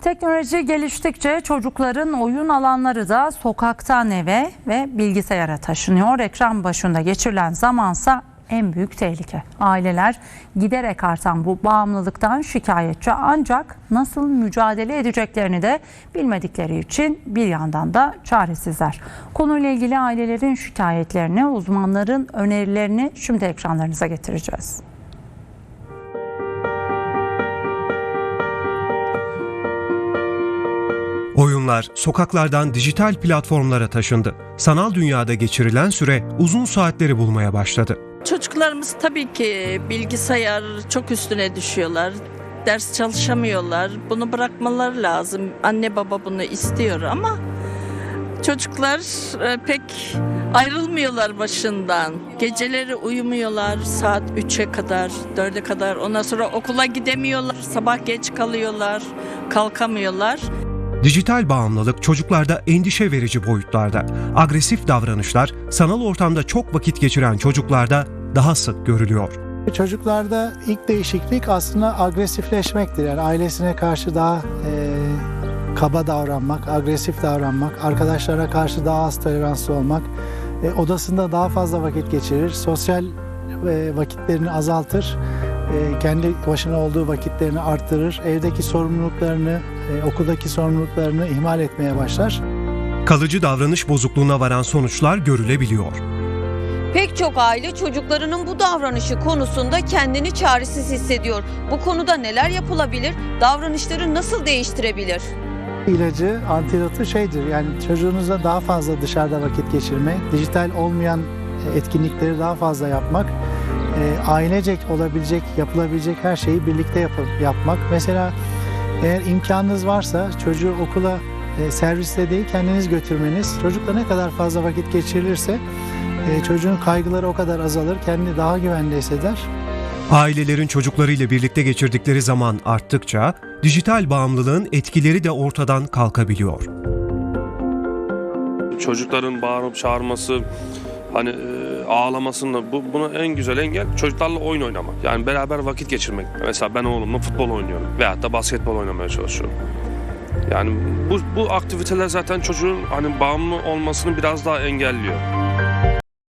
Teknoloji geliştikçe çocukların oyun alanları da sokaktan eve ve bilgisayara taşınıyor. Ekran başında geçirilen zamansa en büyük tehlike. Aileler giderek artan bu bağımlılıktan şikayetçi ancak nasıl mücadele edeceklerini de bilmedikleri için bir yandan da çaresizler. Konuyla ilgili ailelerin şikayetlerini, uzmanların önerilerini şimdi ekranlarınıza getireceğiz. Oyunlar sokaklardan dijital platformlara taşındı. Sanal dünyada geçirilen süre uzun saatleri bulmaya başladı. Çocuklarımız tabii ki bilgisayar çok üstüne düşüyorlar. Ders çalışamıyorlar. Bunu bırakmaları lazım. Anne baba bunu istiyor ama çocuklar e, pek ayrılmıyorlar başından. Geceleri uyumuyorlar saat 3'e kadar, 4'e kadar. Ondan sonra okula gidemiyorlar. Sabah geç kalıyorlar, kalkamıyorlar. Dijital bağımlılık çocuklarda endişe verici boyutlarda. Agresif davranışlar sanal ortamda çok vakit geçiren çocuklarda daha sık görülüyor. Çocuklarda ilk değişiklik aslında agresifleşmektir. Yani ailesine karşı daha e, kaba davranmak, agresif davranmak, arkadaşlara karşı daha az toleranslı olmak, e, odasında daha fazla vakit geçirir, sosyal e, vakitlerini azaltır, kendi başına olduğu vakitlerini arttırır, evdeki sorumluluklarını, e, okuldaki sorumluluklarını ihmal etmeye başlar. Kalıcı davranış bozukluğuna varan sonuçlar görülebiliyor. Pek çok aile çocuklarının bu davranışı konusunda kendini çaresiz hissediyor. Bu konuda neler yapılabilir? Davranışları nasıl değiştirebilir? İlacı, antidotu şeydir yani çocuğunuzla daha fazla dışarıda vakit geçirmek, dijital olmayan e, etkinlikleri daha fazla yapmak, e, ailecek olabilecek, yapılabilecek her şeyi birlikte yapıp, yapmak. Mesela eğer imkanınız varsa çocuğu okula e, servisle değil kendiniz götürmeniz, çocukla ne kadar fazla vakit geçirilirse e, çocuğun kaygıları o kadar azalır, kendini daha güvende hisseder. Ailelerin çocuklarıyla birlikte geçirdikleri zaman arttıkça dijital bağımlılığın etkileri de ortadan kalkabiliyor. çocukların bağırıp çağırması hani e, ağlamasını bu buna en güzel engel çocuklarla oyun oynamak. Yani beraber vakit geçirmek. Mesela ben oğlumla futbol oynuyorum veyahut da basketbol oynamaya çalışıyorum. Yani bu bu aktiviteler zaten çocuğun hani bağımlı olmasını biraz daha engelliyor.